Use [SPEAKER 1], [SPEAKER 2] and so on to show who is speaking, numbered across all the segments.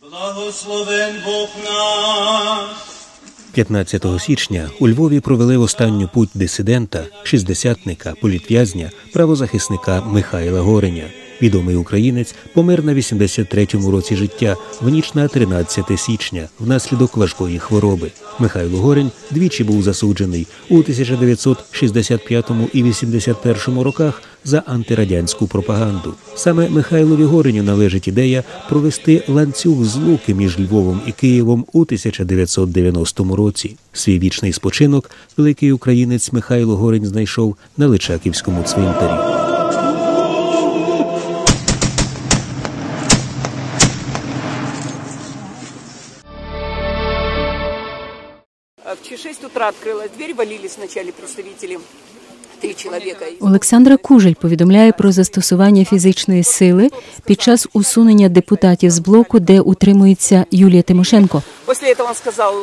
[SPEAKER 1] Благословен Бог наш.
[SPEAKER 2] 15 січня у Львові провели останню путь дисидента, шістдесятника, політв'язня, правозахисника Михайла Гореня. Відомий українець помер на 83-му році життя в ніч на 13 січня внаслідок важкої хвороби. Михайло Горень двічі був засуджений у 1965 і 81 роках за антирадянську пропаганду. Саме Михайлові Гореню належить ідея провести ланцюг злуки між Львовом і Києвом у 1990 році. Свій вічний спочинок великий українець Михайло Горень знайшов на Личаківському цвинтарі.
[SPEAKER 3] В 6 утра открылась дверь, валились вначале представители три чоловіка.
[SPEAKER 4] Олександра Кужель повідомляє про застосування фізичної сили під час усунення депутатів з блоку, де утримується Юлія Тимошенко.
[SPEAKER 3] Після цього він сказал,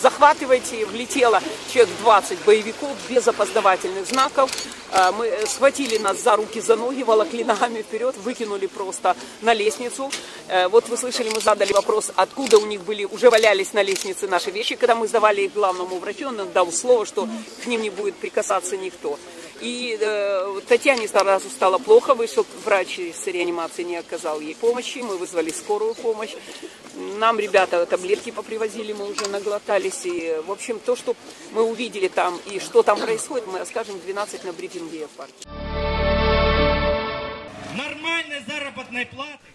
[SPEAKER 3] захватывайте, влетело человек 20 боевиков без опоздавательных знаков. А, Мы э, схватили нас за руки, за ноги, волокли ногами вперед, выкинули просто на лестницу. Э, Вот вы слышали, мы задали вопрос, откуда у них были, уже валялись на лестнице наши вещи. Когда мы сдавали их главному врачу, он дал слово, что к ним не будет прикасаться никто. И э, Татьяне сразу стало плохо, вышел врач из реанимации, не оказал ей помощи, мы вызвали скорую помощь. Нам ребята таблетки попривозили, мы уже наглотались. И, в общем, то, что мы увидели там и что там происходит, мы расскажем в 12 на брифинге в парке.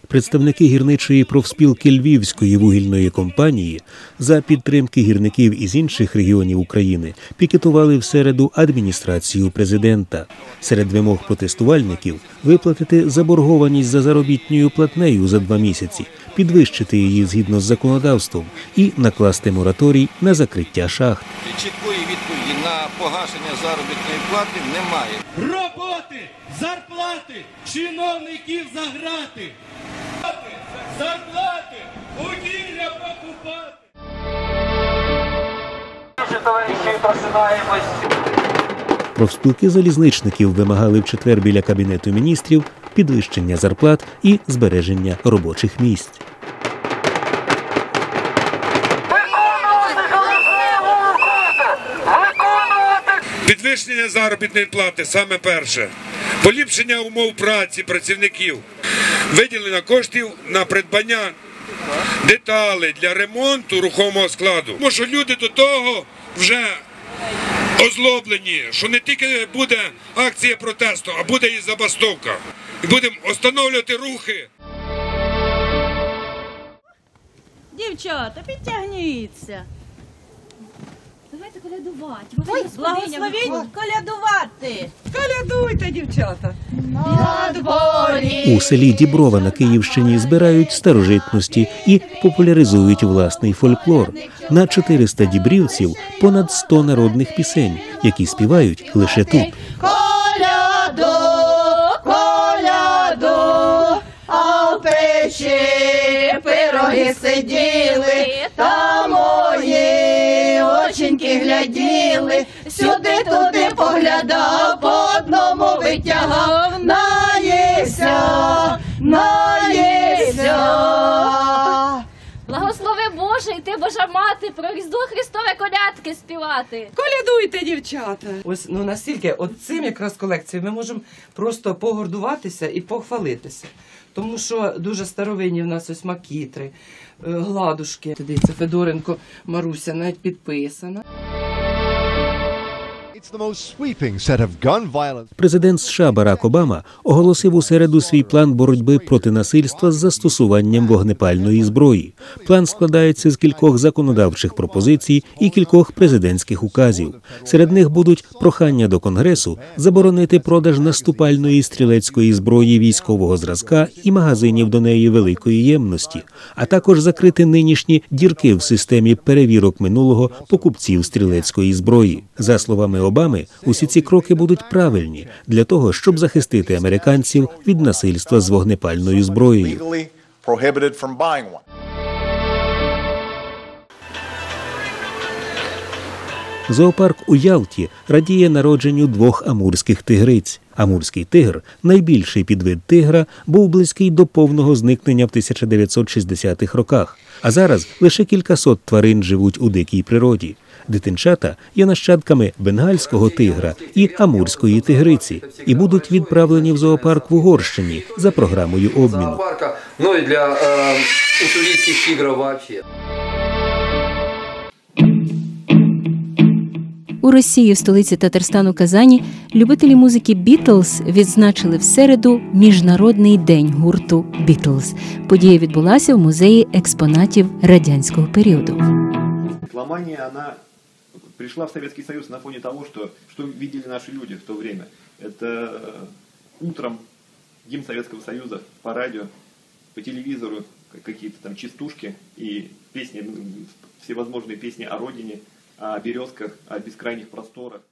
[SPEAKER 2] Представники гірничої профспілки Львівської вугільної компанії за підтримки гірників із інших регіонів України пікетували в середу адміністрацію президента. Серед вимог протестувальників виплатити заборгованість за заробітною платнею за два місяці, підвищити її згідно з законодавством і накласти мораторій на закриття шахт.
[SPEAKER 5] Чіткої на погашення заробітної плати немає.
[SPEAKER 1] Роботи, зарплати, чиновників заграти. Зарплати, вугілля покупати.
[SPEAKER 2] Профспілки залізничників вимагали в четвер біля кабінету міністрів підвищення зарплат і збереження робочих місць.
[SPEAKER 6] Підвищення заробітної плати саме перше. Поліпшення умов праці працівників. Виділення коштів на придбання деталей для ремонту рухомого складу. Тому що люди до того вже озлоблені, що не тільки буде акція протесту, а буде і забастовка. І будемо встановлювати рухи.
[SPEAKER 7] Дівчата, підтягніться.
[SPEAKER 8] Колядувати.
[SPEAKER 7] Ой, благословіть колядувати.
[SPEAKER 3] Колядуйте, дівчата!
[SPEAKER 2] У селі Діброва на Київщині збирають старожитності і популяризують власний фольклор. На 400 дібрівців понад 100 народних пісень, які співають лише тут.
[SPEAKER 8] Коляду, коляду, а в печі пироги сиділи, та мої гляділи, сюди туди поглядав, по одному витягав, наївся,
[SPEAKER 9] ти Божа мати, про Різдво Христове колядки співати.
[SPEAKER 3] Колядуйте, дівчата!
[SPEAKER 10] Ось ну настільки, от цим якраз колекцією ми можемо просто погордуватися і похвалитися. Тому що дуже старовинні в нас ось макітри, е, гладушки. Дивіться, Федоренко Маруся навіть підписана.
[SPEAKER 2] Президент США Барак Обама оголосив у середу свій план боротьби проти насильства з застосуванням вогнепальної зброї. План складається з кількох законодавчих пропозицій і кількох президентських указів. Серед них будуть прохання до Конгресу заборонити продаж наступальної стрілецької зброї військового зразка і магазинів до неї великої ємності, а також закрити нинішні дірки в системі перевірок минулого покупців стрілецької зброї. За словами Обами, усі ці кроки будуть правильні для того, щоб захистити американців від насильства з вогнепальною зброєю. Зоопарк у Ялті радіє народженню двох амурських тигриць. Амурський тигр, найбільший підвид тигра, був близький до повного зникнення в 1960-х роках. А зараз лише кількасот тварин живуть у дикій природі. Дитинчата є нащадками бенгальського тигра і амурської тигриці і будуть відправлені в зоопарк в Угорщині за програмою обміну.
[SPEAKER 11] зоопарка, ну и для э, уссурийских тигров вообще.
[SPEAKER 4] У Росії, в столиці Татарстану Казані, любителі музики Бітлз відзначили в середу Міжнародний день гурту Бітлз. Подія відбулася в музеї експонатів радянського періоду.
[SPEAKER 12] Битломания, она пришла в Советский Союз на фоне того, что, что видели наши люди в то время. Это э, утром гимн Советского Союза по радио, по телевизору какие-то там частушки и песни, всевозможные песни о родине, о березках, о бескрайних просторах.